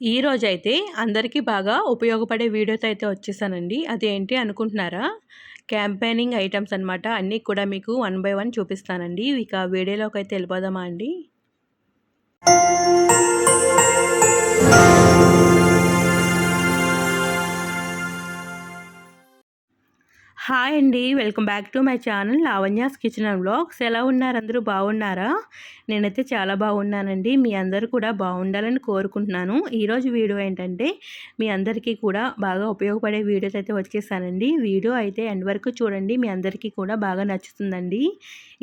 ఈ రోజైతే అందరికీ బాగా ఉపయోగపడే వీడియోతో అయితే వచ్చేసానండి. అదేంటి అనుకుంటున్నారా? క్యాంపెయినింగ్ ఐటమ్స్ అనమాట అన్నీ కూడా మీకు వన్ బై వన్ చూపిస్తానండి. ఇక వీడియోలోకి అయితే వెళ్ళిపోదామా అండి? హాయ్ అండి. Welcome back to my channel Lavanya's kitchen and blogs. ఎలా ఉన్నారు? అందరూ బాగున్నారా? నేనైతే చాలా బాగున్నానండి. మీ అందరూ కూడా బాగుండాలని కోరుకుంటున్నాను. ఈరోజు వీడియో ఏంటంటే మీ అందరికీ కూడా బాగా ఉపయోగపడే వీడియోస్ అయితే వచ్చేసానండి. వీడియో అయితే ఎండ్ వరకు చూడండి. మీ అందరికీ కూడా బాగా నచ్చుతుందండి.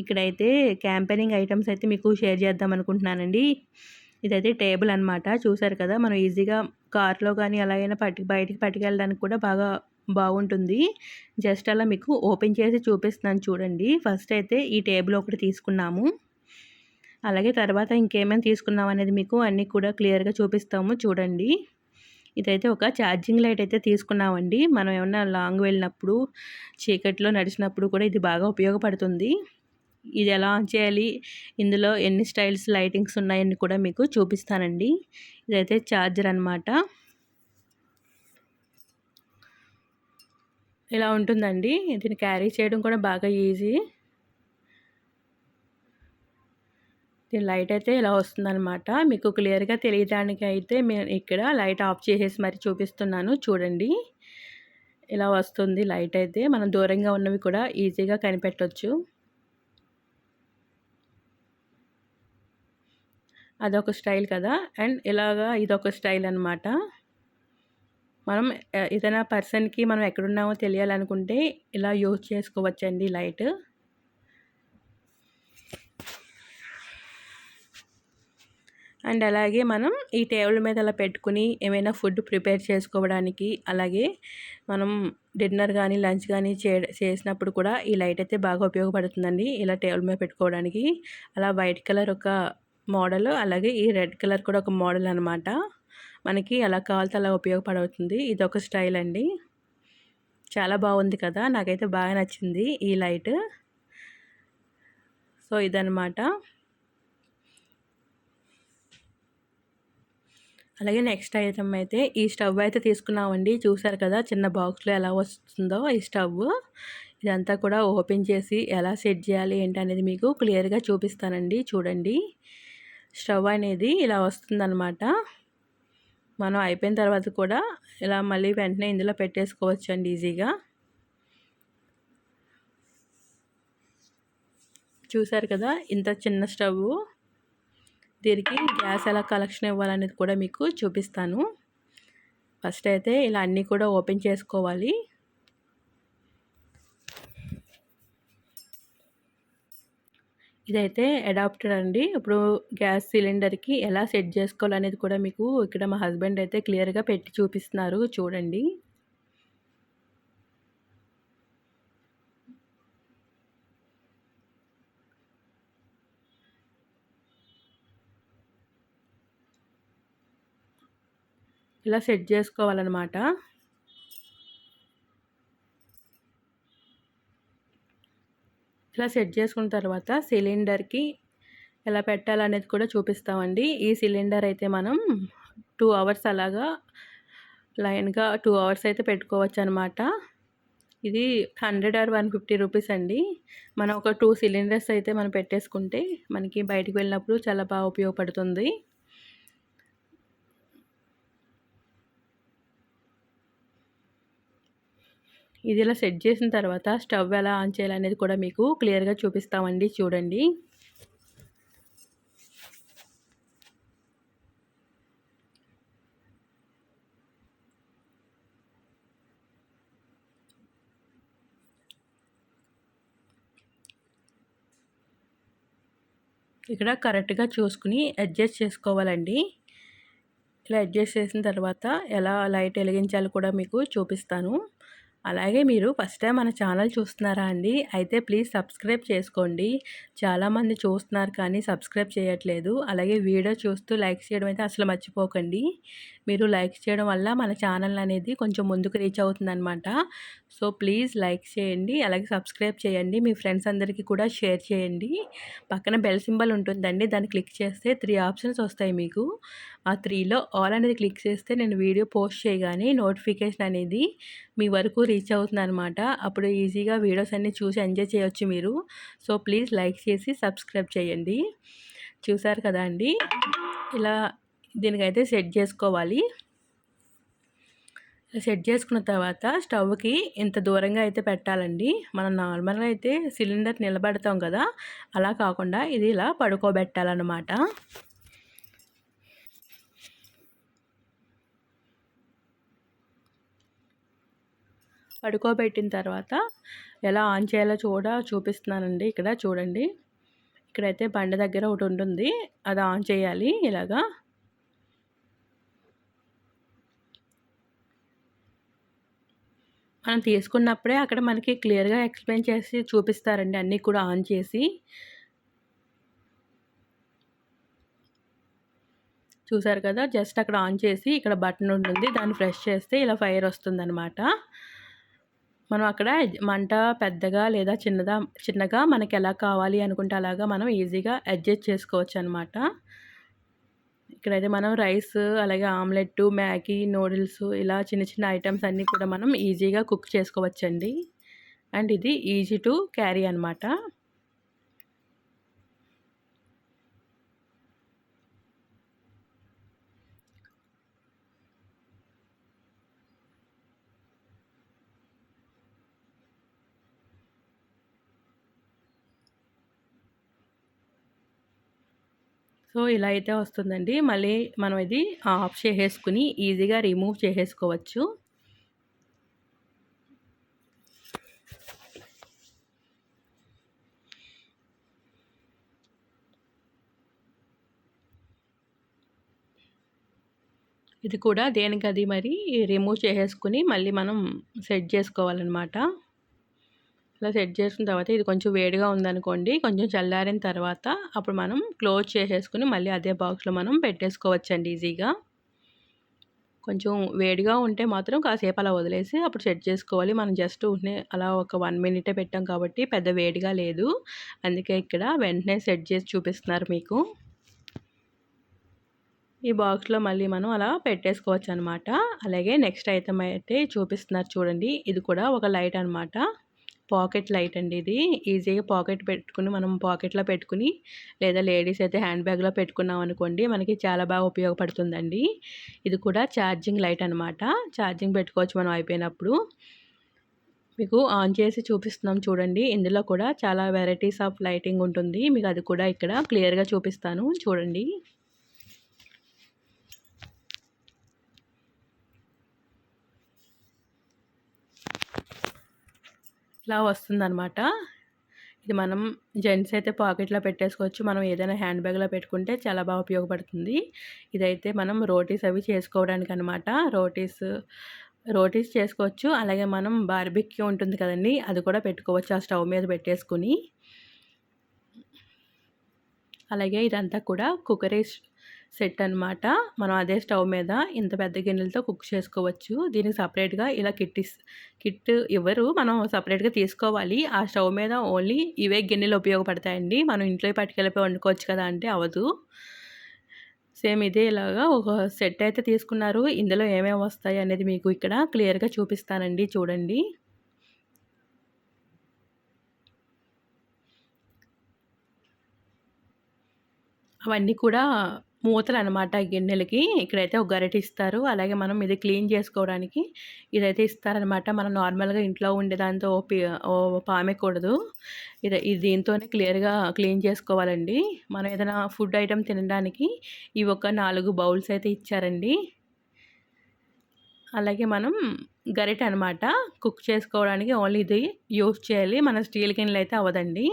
ఇక్కడైతే క్యాంపెయినింగ్ ఐటమ్స్ అయితే మీకు షేర్ చేద్దాం అనుకుంటున్నానండి. ఇదైతే టేబుల్ అనమాట చూసారు కదా మనం ఈజీగా కార్లో కానీ అలాగైనా పట్టి బయటికి పట్టుకెళ్ళడానికి కూడా బాగా బాగుంటుంది. జస్ట్ అలా మీకు ఓపెన్ చేసి చూపిస్తున్నాను చూడండి. ఫస్ట్ అయితే ఈ టేబుల్ ఒకటి తీసుకున్నాము. అలాగే తర్వాత ఇంకేమైనా తీసుకున్నాం అనేది మీకు అన్నీ కూడా క్లియర్గా చూపిస్తాము చూడండి. ఇదైతే ఒక ఛార్జింగ్ లైట్ అయితే తీసుకున్నామండి. మనం ఏమన్నా లాంగ్ వెళ్ళినప్పుడు చీకట్లో నడిచినప్పుడు కూడా ఇది బాగా ఉపయోగపడుతుంది. ఇది ఎలా ఆన్ చేయాలి? ఇందులో ఎన్ని స్టైల్స్ లైటింగ్స్ ఉన్నాయని కూడా మీకు చూపిస్తానండి. ఇదైతే ఛార్జర్ అనమాట ఇలా ఉంటుందండి. దీన్ని క్యారీ చేయడం కూడా బాగా ఈజీ. దీని లైట్ అయితే ఇలా వస్తుందన్నమాట. మీకు క్లియర్గా తెలియడానికి అయితే మేము ఇక్కడ లైట్ ఆఫ్ చేసేసి మరి చూపిస్తున్నాను. చూడండి. ఇలా వస్తుంది లైట్ అయితే. మనం దూరంగా ఉన్నవి కూడా ఈజీగా కనిపెట్టవచ్చు అదొక స్టైల్ కదా. అండ్ ఇలాగా ఇదొక స్టైల్ అనమాట మనం ఏదైనా పర్సన్కి మనం ఎక్కడున్నామో తెలియాలనుకుంటే ఇలా యూజ్ చేసుకోవచ్చండి లైట్. అండ్ అలాగే మనం ఈ టేబుల్ మీద అలా పెట్టుకుని ఏమైనా ఫుడ్ ప్రిపేర్ చేసుకోవడానికి అలాగే మనం డిన్నర్ కానీ లంచ్ కానీ చే చేసినప్పుడు కూడా ఈ లైట్ అయితే బాగా ఉపయోగపడుతుందండి ఇలా టేబుల్ మీద పెట్టుకోవడానికి. అలా వైట్ కలర్ ఒక మోడల్ అలాగే ఈ రెడ్ కలర్ కూడా ఒక మోడల్ అనమాట మనకి ఎలా కావాలితే అలా ఉపయోగపడవుతుంది. ఇది ఒక స్టైల్ అండి. చాలా బాగుంది కదా. నాకైతే బాగా నచ్చింది ఈ లైట్. సో ఇదనమాట అలాగే నెక్స్ట్ ఐటమ్ అయితే ఈ స్టవ్ అయితే తీసుకున్నామండి. చూసారు కదా చిన్న బాక్స్లో ఎలా వస్తుందో ఈ స్టవ్. ఇదంతా కూడా ఓపెన్ చేసి ఎలా సెట్ చేయాలి ఏంటి అనేది మీకు క్లియర్గా చూపిస్తానండి. చూడండి. స్టవ్ అనేది ఇలా వస్తుందన్నమాట. మనం అయిపోయిన తర్వాత కూడా ఇలా మళ్ళీ వెంటనే ఇందులో పెట్టేసుకోవచ్చు అండి ఈజీగా. చూసారు కదా ఇంత చిన్న స్టవ్. దీనికి గ్యాస్ ఎలా కలెక్షన్ ఇవ్వాలనేది కూడా మీకు చూపిస్తాను. ఫస్ట్ అయితే ఇలా అన్నీ కూడా ఓపెన్ చేసుకోవాలి. ఇదైతే అడాప్టర్ అండి. ఇప్పుడు గ్యాస్ సిలిండర్కి ఎలా సెట్ చేసుకోవాలనేది కూడా మీకు ఇక్కడ మా హస్బెండ్ అయితే క్లియర్గా పెట్టి చూపిస్తున్నారు. చూడండి. ఇలా సెట్ చేసుకోవాలన్నమాట. ఇలా సెట్ చేసుకున్న తర్వాత సిలిండర్కి ఎలా పెట్టాలనేది కూడా చూపిస్తామండి. ఈ సిలిండర్ అయితే మనం టూ అవర్స్ అలాగా లైన్గా టూ అవర్స్ అయితే పెట్టుకోవచ్చు అనమాట ఇది hundred or one fifty rupees అండి. మనం ఒక టూ సిలిండర్స్ అయితే మనం పెట్టేసుకుంటే మనకి బయటకు వెళ్ళినప్పుడు చాలా బాగా ఉపయోగపడుతుంది. ఇది ఇలా సెట్ చేసిన తర్వాత స్టవ్ ఎలా ఆన్ చేయాలనేది కూడా మీకు క్లియర్గా చూపిస్తామండి. చూడండి. ఇక్కడ కరెక్ట్గా చూసుకుని అడ్జస్ట్ చేసుకోవాలండి. ఇలా అడ్జస్ట్ చేసిన తర్వాత ఎలా లైట్ వెలిగించాలో కూడా మీకు చూపిస్తాను. అలాగే మీరు ఫస్ట్ టైం మన ఛానల్ చూస్తున్నారా అండి? అయితే ప్లీజ్ సబ్స్క్రైబ్ చేసుకోండి. చాలామంది చూస్తున్నారు కానీ సబ్స్క్రైబ్ చేయట్లేదు. అలాగే వీడియో చూస్తూ లైక్ చేయడం అయితే అసలు మర్చిపోకండి. మీరు లైక్ చేయడం వల్ల మన ఛానల్ అనేది కొంచెం ముందుకు రీచ్ అవుతుందన్నమాట. సో ప్లీజ్ లైక్ చేయండి. అలాగే సబ్స్క్రైబ్ చేయండి. మీ ఫ్రెండ్స్ అందరికీ కూడా షేర్ చేయండి. పక్కన బెల్ సింబల్ ఉంటుందండి. దాన్ని క్లిక్ చేస్తే త్రీ ఆప్షన్స్ వస్తాయి మీకు. ఆ త్రీలో ఆల్ అనేది క్లిక్ చేస్తే నేను వీడియో పోస్ట్ చేయగానే నోటిఫికేషన్ అనేది మీ వరకు రీచ్ అవుతుంది అనమాట అప్పుడు ఈజీగా వీడియోస్ అన్నీ చూసి ఎంజాయ్ చేయొచ్చు మీరు. సో ప్లీజ్ లైక్ చేసి సబ్స్క్రైబ్ చేయండి. చూసారు కదా అండి? ఇలా దీనికైతే సెట్ చేసుకోవాలి. సెట్ చేసుకున్న తర్వాత స్టవ్కి ఇంత దూరంగా అయితే పెట్టాలండి. మనం నార్మల్గా అయితే సిలిండర్ నిలబెడతాం కదా అలా కాకుండా ఇది ఇలా పడుకోబెట్టాలన్నమాట. పడుకోబెట్టిన తర్వాత ఎలా ఆన్ చేయాలో చూడ చూపిస్తున్నానండి ఇక్కడ చూడండి. ఇక్కడైతే బండ దగ్గర ఒకటి ఉంటుంది అది ఆన్ చేయాలి ఇలాగా. మనం తీసుకున్నప్పుడే అక్కడ మనకి క్లియర్గా ఎక్స్ప్లెయిన్ చేసి చూపిస్తారండి. అన్నీ కూడా ఆన్ చేసి. చూసారు కదా? జస్ట్ అక్కడ ఆన్ చేసి ఇక్కడ బటన్ ఉంటుంది. దాన్ని ఫ్రెష్ చేస్తే ఇలా ఫైర్ వస్తుందన్నమాట. మనం అక్కడ మంట పెద్దగా లేదా చిన్నదా చిన్నగా మనకి ఎలా కావాలి అనుకుంటే అలాగా మనం ఈజీగా అడ్జస్ట్ చేసుకోవచ్చు అనమాట ఇక్కడైతే మనం రైస్ అలాగే ఆమ్లెట్ మ్యాగీ నూడిల్స్ ఇలా చిన్న చిన్న ఐటమ్స్ అన్నీ కూడా మనం ఈజీగా కుక్ చేసుకోవచ్చండి. అండ్ ఇది ఈజీ టు క్యారీ అనమాట సో ఇలా అయితే వస్తుందండి. మళ్ళీ మనం ఇది ఆఫ్ చేసేసుకుని ఈజీగా రిమూవ్ చేసేసుకోవచ్చు. ఇది కూడా దేనికది మరి? రిమూవ్ చేసేసుకుని మళ్ళీ మనం సెట్ చేసుకోవాలన్నమాట. ఇలా సెట్ చేసిన తర్వాత ఇది కొంచెం వేడిగా ఉందనుకోండి కొంచెం చల్లారిన తర్వాత అప్పుడు మనం క్లోజ్ చేసేసుకుని మళ్ళీ అదే బాక్స్లో మనం పెట్టేసుకోవచ్చండి ఈజీగా. కొంచెం వేడిగా ఉంటే మాత్రం కాసేపు అలా వదిలేసి అప్పుడు సెట్ చేసుకోవాలి. మనం జస్ట్ ఉంటే అలా ఒక వన్ మినిటే పెట్టాం కాబట్టి పెద్ద వేడిగా లేదు. అందుకే ఇక్కడ వెంటనే సెట్ చేసి చూపిస్తున్నారు మీకు. ఈ బాక్స్లో మళ్ళీ మనం అలా పెట్టేసుకోవచ్చు అనమాట అలాగే నెక్స్ట్ ఐటమ్ అయితే చూపిస్తున్నారు చూడండి. ఇది కూడా ఒక లైట్ అనమాట. పాకెట్ లైట్ అండి ఇది. ఈజీగా పాకెట్ పెట్టుకుని మనం పాకెట్లో పెట్టుకుని లేదా లేడీస్ అయితే హ్యాండ్ బ్యాగ్లో పెట్టుకున్నాం అనుకోండి మనకి చాలా బాగా ఉపయోగపడుతుందండి. ఇది కూడా ఛార్జింగ్ లైట్ అనమాట ఛార్జింగ్ పెట్టుకోవచ్చు మనం అయిపోయినప్పుడు. మీకు ఆన్ చేసి చూపిస్తున్నాం చూడండి. ఇందులో కూడా చాలా వెరైటీస్ ఆఫ్ లైటింగ్ ఉంటుంది. మీకు అది కూడా ఇక్కడ క్లియర్గా చూపిస్తాను. చూడండి. ఇలా వస్తుందనమాట ఇది మనం జెంట్స్ అయితే పాకెట్లో పెట్టేసుకోవచ్చు. మనం ఏదైనా హ్యాండ్ బ్యాగ్లో పెట్టుకుంటే చాలా బాగా ఉపయోగపడుతుంది. ఇదైతే మనం రోటీస్ అవి చేసుకోవడానికి అనమాట రోటీస్ రోటీస్ చేసుకోవచ్చు. అలాగే మనం బార్బిక్యూ ఉంటుంది కదండి అది కూడా పెట్టుకోవచ్చు ఆ స్టవ్ మీద పెట్టేసుకుని. అలాగే ఇదంతా కూడా కుక్కరీస్ సెట్ అనమాట మనం అదే స్టవ్ మీద ఇంత పెద్ద గిన్నెలతో కుక్ చేసుకోవచ్చు. దీనికి సపరేట్గా ఇలా కిట్ కిట్ ఇవ్వరు మనం సపరేట్గా తీసుకోవాలి. ఆ స్టవ్ మీద ఓన్లీ ఇవే గిన్నెలు ఉపయోగపడతాయండి. మనం ఇంట్లో పట్టుకెళ్ళిపోయి వండుకోవచ్చు కదా అంటే అవదు. సేమ్ ఇదే ఇలాగా ఒక సెట్ అయితే తీసుకున్నారు. ఇందులో ఏమేమి వస్తాయి అనేది మీకు ఇక్కడ క్లియర్గా చూపిస్తానండి. చూడండి. అవన్నీ కూడా మూతలు అనమాట గిన్నెలకి. ఇక్కడైతే ఒక గరిటె ఇస్తారు. అలాగే మనం ఇది క్లీన్ చేసుకోవడానికి ఇదైతే ఇస్తారనమాట. మనం నార్మల్గా ఇంట్లో ఉండే దాంతో ఓ పామెకూడదు ఇది ఇది దీంతోనే క్లియర్గా క్లీన్ చేసుకోవాలండి. మనం ఏదైనా ఫుడ్ ఐటెం తినడానికి ఇవి ఒక నాలుగు బౌల్స్ అయితే ఇచ్చారండి. అలాగే మనం గరిట అనమాట కుక్ చేసుకోవడానికి ఓన్లీ ఇది యూస్ చేయాలి. మన స్టీల్ గిన్నెలు అయితే అవ్వదండి.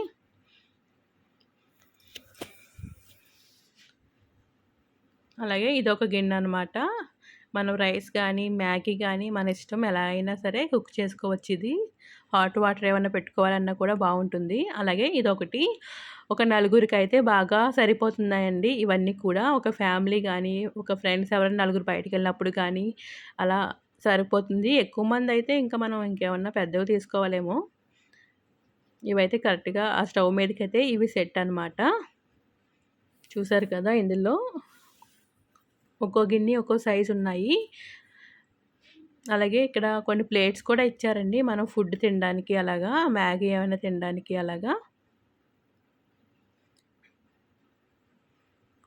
అలాగే ఇదొక గిన్నె అనమాట మనం రైస్ కానీ మ్యాగీ కానీ మన ఇష్టం ఎలా అయినా సరే కుక్ చేసుకోవచ్చు ఇది. హాట్ వాటర్ ఏమైనా పెట్టుకోవాలన్నా కూడా బాగుంటుంది అలాగే ఇదొకటి. ఒక నలుగురికి అయితే బాగా సరిపోతున్నాయండి. ఇవన్నీ కూడా ఒక ఫ్యామిలీ కానీ ఒక ఫ్రెండ్స్ ఎవరైనా నలుగురు బయటికి వెళ్ళినప్పుడు కానీ అలా సరిపోతుంది. ఎక్కువ మంది అయితే ఇంకా మనం ఇంకేమన్నా పెద్దవి తీసుకోవాలేమో. ఇవైతే కరెక్ట్గా ఆ స్టవ్ మీదకి అయితే ఇవి సెట్ అనమాట చూసారు కదా ఇందులో? ఒక్కో గిన్నె ఒక్కో సైజు ఉన్నాయి. అలాగే ఇక్కడ కొన్ని ప్లేట్స్ కూడా ఇచ్చారండి. మనం ఫుడ్ తినడానికి అలాగా మ్యాగీ ఏమైనా తినడానికి అలాగా.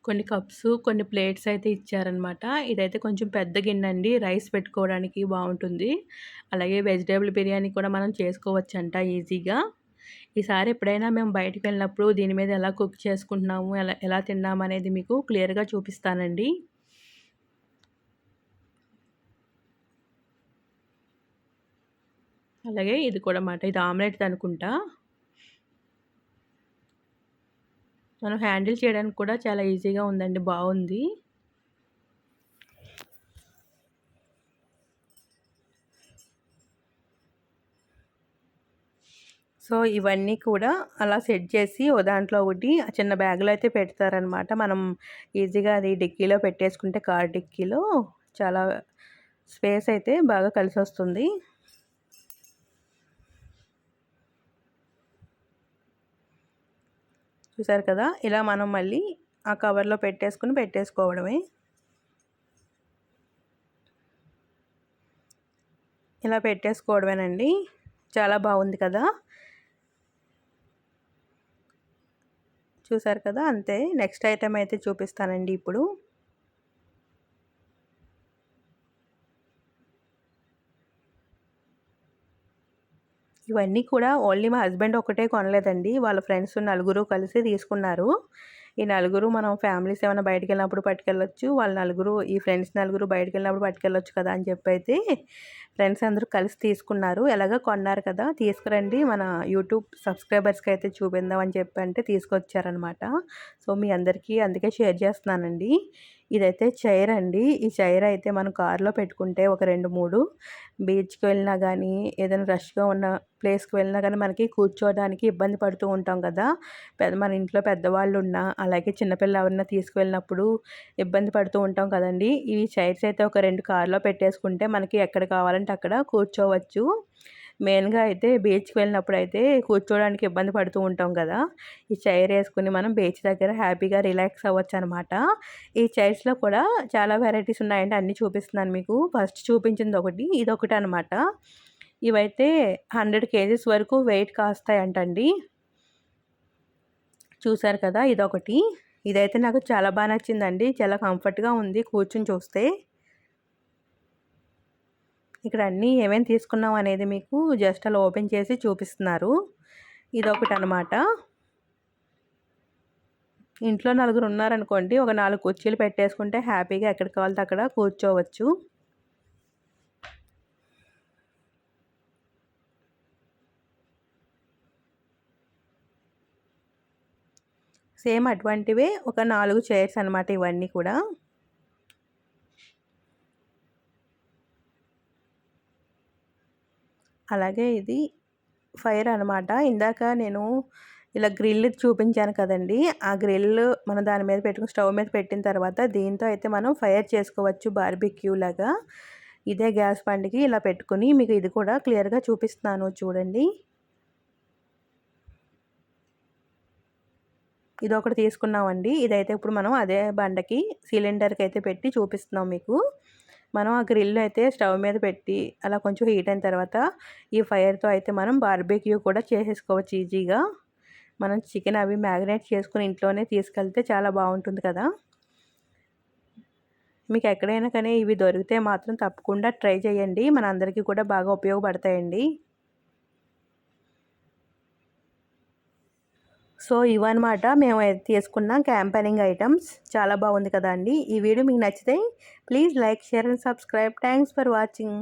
కొన్ని కప్స్ కొన్ని ప్లేట్స్ అయితే ఇచ్చారనమాట ఇదైతే కొంచెం పెద్ద గిన్నె అండి. రైస్ పెట్టుకోవడానికి బాగుంటుంది. అలాగే వెజిటేబుల్ బిర్యానీ కూడా మనం చేసుకోవచ్చు అంట ఈజీగా. ఈసారి ఎప్పుడైనా మేము బయటకు వెళ్ళినప్పుడు దీని మీద ఎలా కుక్ చేసుకుంటున్నాము ఎలా ఎలా తిన్నాము అనేది మీకు క్లియర్గా చూపిస్తానండి. అలాగే ఇది కూడా మాట ఇది ఆమ్లెట్ అనుకుంటా. మనం హ్యాండిల్ చేయడానికి కూడా చాలా ఈజీగా ఉందండి. బాగుంది. సో ఇవన్నీ కూడా అలా సెట్ చేసి ఓ దాంట్లో ఒకటి చిన్న బ్యాగ్లో అయితే పెడతారనమాట మనం ఈజీగా అది డిక్కీలో పెట్టేసుకుంటే కార్ డిక్కీలో చాలా స్పేస్ అయితే బాగా కలిసి వస్తుంది చూసారు కదా? ఇలా మనం మళ్ళీ ఆ కవర్లో పెట్టేసుకుని పెట్టేసుకోవడమే. ఇలా పెట్టేసుకోవడమేనండి. చాలా బాగుంది కదా? చూసారు కదా? అంతే. నెక్స్ట్ ఐటెం అయితే చూపిస్తానండి ఇప్పుడు. ఇవన్నీ కూడా ఓన్లీ మా హస్బెండ్ ఒకటే కొనలేదండి. వాళ్ళ ఫ్రెండ్స్ నలుగురు కలిసి తీసుకున్నారు. ఈ నలుగురు మనం ఫ్యామిలీస్ ఏమైనా బయటకు వెళ్ళినప్పుడు పట్టుకెళ్ళొచ్చు. వాళ్ళ నలుగురు ఈ ఫ్రెండ్స్ నలుగురు బయటకు వెళ్ళినప్పుడు పట్టుకెళ్ళొచ్చు కదా అని చెప్పి అయితే ఫ్రెండ్స్ అందరూ కలిసి తీసుకున్నారు. ఎలాగ కొన్నారు కదా తీసుకురండి. మన యూట్యూబ్ సబ్స్క్రైబర్స్కి అయితే చూపిందాం అని చెప్పి అంటే తీసుకొచ్చారనమాట సో మీ అందరికీ అందుకే షేర్ చేస్తున్నానండి. ఇదైతే చైర్ అండి. ఈ చైర్ అయితే మనం కారులో పెట్టుకుంటే ఒక రెండు మూడు బీచ్కి వెళ్ళినా కానీ ఏదైనా రష్గా ఉన్న ప్లేస్కి వెళ్ళినా కానీ మనకి కూర్చోవడానికి ఇబ్బంది పడుతూ ఉంటాం కదా! పెద్ద మన ఇంట్లో పెద్దవాళ్ళు ఉన్నా అలాగే చిన్నపిల్ల ఎవరన్నా తీసుకువెళ్ళినప్పుడు ఇబ్బంది పడుతూ ఉంటాం కదండి! ఈ చైర్స్ అయితే ఒక రెండు కార్లో పెట్టేసుకుంటే మనకి ఎక్కడ కావాలంటే అక్కడ కూర్చోవచ్చు. మెయిన్గా అయితే బీచ్కి వెళ్ళినప్పుడు అయితే కూర్చోవడానికి ఇబ్బంది పడుతూ ఉంటాం కదా. ఈ చైర్ వేసుకుని మనం బీచ్ దగ్గర హ్యాపీగా రిలాక్స్ అవ్వచ్చు అనమాట ఈ చైర్స్లో కూడా చాలా వెరైటీస్ ఉన్నాయంటే అన్నీ చూపిస్తున్నాను మీకు. ఫస్ట్ చూపించింది ఒకటి ఇది ఒకటి అనమాట ఇవైతే హండ్రెడ్ కేజీస్ వరకు వెయిట్ కాస్తాయంటండి. చూసారు కదా ఇదొకటి. ఇదైతే నాకు చాలా బాగా నచ్చిందండి. చాలా కంఫర్ట్గా ఉంది కూర్చుని చూస్తే. ఇక్కడ అన్నీ ఏమేమి తీసుకున్నాం అనేది మీకు జస్ట్ అలా ఓపెన్ చేసి చూపిస్తున్నారు. ఇదొకటి అనమాట ఇంట్లో నలుగురు ఉన్నారనుకోండి ఒక నాలుగు కుర్చీలు పెట్టేసుకుంటే హ్యాపీగా ఎక్కడికి కావాలితే అక్కడ కూర్చోవచ్చు. సేమ్ అటువంటివే ఒక నాలుగు చైర్స్ అనమాట ఇవన్నీ కూడా. అలాగే ఇది ఫైర్ అనమాట ఇందాక నేను ఇలా గ్రిల్ చూపించాను కదండి ఆ గ్రిల్ మనం దాని మీద పెట్టుకుని స్టవ్ మీద పెట్టిన తర్వాత దీంతో అయితే మనం ఫైర్ చేసుకోవచ్చు బార్బిక్యూ లాగా. ఇదే గ్యాస్ బండికి ఇలా పెట్టుకుని మీకు ఇది కూడా క్లియర్గా చూపిస్తున్నాను చూడండి. ఇది ఒకటి తీసుకున్నామండి. ఇదైతే ఇప్పుడు మనం అదే బండకి సిలిండర్కి అయితే పెట్టి చూపిస్తున్నాం మీకు. మనం ఆ గ్రిల్ అయితే స్టవ్ మీద పెట్టి అలా కొంచెం హీట్ అయిన తర్వాత ఈ ఫైర్తో అయితే మనం బార్బేక్యూ కూడా చేసేసుకోవచ్చు ఈజీగా. మనం చికెన్ అవి మ్యాగ్నేట్ చేసుకుని ఇంట్లోనే తీసుకెళ్తే చాలా బాగుంటుంది కదా. మీకు ఎక్కడైనా కానీ ఇవి దొరికితే మాత్రం తప్పకుండా ట్రై చేయండి. మన అందరికీ కూడా బాగా ఉపయోగపడతాయండి. సో ఇవన్నమాట మేము తీసుకున్న క్యాంపెనింగ్ ఐటమ్స్. చాలా బాగుంది కదా అండి. ఈ వీడియో మీకు నచ్చితే please like share and subscribe. Thanks for watching.